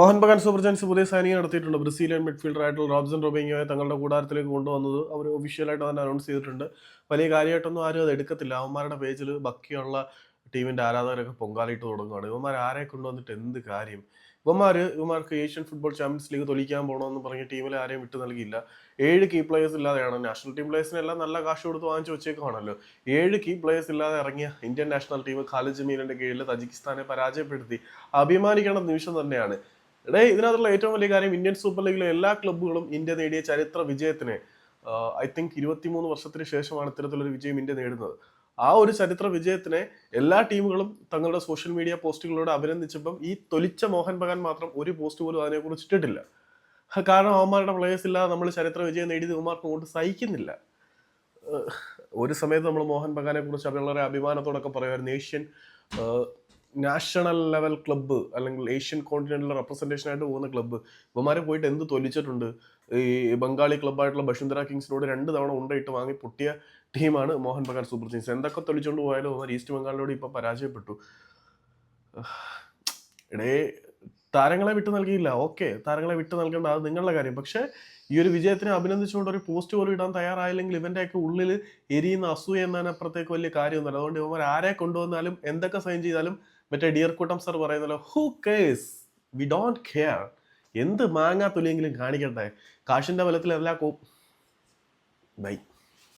Mohan Bagan super giants പുതിയ signing നടത്തിയിട്ടുണ്ട്. Brazilian midfielder ആയിട്ടുള്ള റോബ്സൺ റോബിങ്ങോയെ തങ്ങളുടെ കൂടാരത്തിലേക്ക് കൊണ്ടുവന്നത് അവർ ഒഫീഷ്യലായിട്ട് തന്നെ അനൗൺസ് ചെയ്തിട്ടുണ്ട്. വലിയ കാര്യമായിട്ടൊന്നും ആരും അത് എടുക്കത്തില്ല. അവന്മാരുടെ പേജിൽ ബാക്കിയുള്ള ടീമിന്റെ ആരാധകരൊക്കെ പൊങ്കാലിട്ട് തുടങ്ങുകയാണ് ഇവന്മാർ ആരെ കൊണ്ടുവന്നിട്ട് എന്ത് കാര്യം? ഇവന്മാർ ഇവന്മാർക്ക് ഏഷ്യൻ ഫുട്ബോൾ ചാമ്പ്യൻസ് ലീഗ് തൊലിക്കാൻ പോകണമെന്ന് പറഞ്ഞ് ടീമിൽ ആരെയും വിട്ടു നൽകിയില്ല. ഏഴ് കീ പ്ലേയേഴ്സ് ഇല്ലാതെയാണ്. നാഷണൽ ടീം പ്ലേയേഴ്സിനെല്ലാം നല്ല കാശ് കൊടുത്ത് വാങ്ങിച്ചു വെച്ചേക്കുവാണല്ലോ. ഏഴ് കീ പ്ലേയേഴ്സ് ഇല്ലാതെ ഇറങ്ങിയ ഇന്ത്യൻ നാഷണൽ ടീം ഖാലിദ് മീനിന്റെ കീഴിൽ തജിക്കിസ്ഥാനെ പരാജയപ്പെടുത്തി. അഭിമാനിക്കേണ്ട നിമിഷം തന്നെയാണ്. എടേ ഇതിനകത്തുള്ള ഏറ്റവും വലിയ കാര്യം ഇന്ത്യൻ സൂപ്പർ ലീഗിലെ എല്ലാ ക്ലബ്ബുകളും ഇന്ത്യ നേടിയ ചരിത്ര വിജയത്തിന് ഐ തിങ്ക് ഇരുപത്തിമൂന്ന് വർഷത്തിന് ശേഷമാണ് ഇത്തരത്തിലൊരു വിജയം ഇന്ത്യ നേടുന്നത്. ആ ഒരു ചരിത്ര വിജയത്തിനെ എല്ലാ ടീമുകളും തങ്ങളുടെ സോഷ്യൽ മീഡിയ പോസ്റ്റുകളിലൂടെ അഭിനന്ദിച്ചപ്പം ഈ തൊലിച്ച മോഹൻ ബഗാൻ മാത്രം ഒരു പോസ്റ്റ് പോലും അതിനെക്കുറിച്ച് ഇട്ടിട്ടില്ല. കാരണം അവന്മാരുടെ പ്ലേയേഴ്സ് ഇല്ലാതെ നമ്മൾ ചരിത്ര വിജയം നേടിയത് ഇവന്മാർക്ക് കൊണ്ട് സഹിക്കുന്നില്ല. ഒരു സമയത്ത് നമ്മൾ മോഹൻ ബഗാനെ കുറിച്ച് വളരെ അഭിമാനത്തോടൊക്കെ പറയുമായിരുന്നു ഏഷ്യൻ നാഷണൽ ലെവൽ ക്ലബ്ബ് അല്ലെങ്കിൽ ഏഷ്യൻ കോണ്ടിനെന്റൽ റെപ്രസെന്റേഷൻ ആയിട്ട് പോകുന്ന ക്ലബ്ബ്. ഇവന്മാരെ പോയിട്ട് എന്ത് തൊലിച്ചിട്ടുണ്ട്? ഈ ബംഗാളി ക്ലബ്ബായിട്ടുള്ള ബഷുന്ധര കിങ്സിനോട് രണ്ട് തവണ ഉണ്ടയിട്ട് വാങ്ങി പൊട്ടിയ ടീമാണ് മോഹൻ ബഗാൻ സൂപ്പർ കിങ്സ്. എന്തൊക്കെ തൊലിച്ചുകൊണ്ട് പോയാലും അവന്മാർ ഈസ്റ്റ് ബംഗാളിനോട് ഇപ്പൊ പരാജയപ്പെട്ടു. എടേ താരങ്ങളെ വിട്ടു നൽകിയില്ല. ഓക്കെ താരങ്ങളെ വിട്ടു നൽകേണ്ട അത് നിങ്ങളുടെ കാര്യം. പക്ഷേ ഈ ഒരു വിജയത്തിനെ അഭിനന്ദിച്ചുകൊണ്ട് ഒരു പോസ്റ്റ് പോലും ഇടാൻ തയ്യാറായില്ലെങ്കിൽ ഇവന്റെയൊക്കെ ഉള്ളിൽ എരിയുന്ന അസൂയ എന്നതിനപ്പുറത്തേക്ക് വലിയ കാര്യമൊന്നുമില്ല. അതുകൊണ്ട് ഇവന്മാർ ആരെ കൊണ്ടുവന്നാലും എന്തൊക്കെ സൈൻ ചെയ്താലും മറ്റേ ഡിയർ കൂട്ടം sir പറയുന്നല്ലോ who cares we don't care എന്ത് മാങ്ങാ തുലിയെങ്കിലും കാണിക്കട്ടെ? കാശിന്റെ ബലത്തിൽ എല്ലാ കോ ബൈ.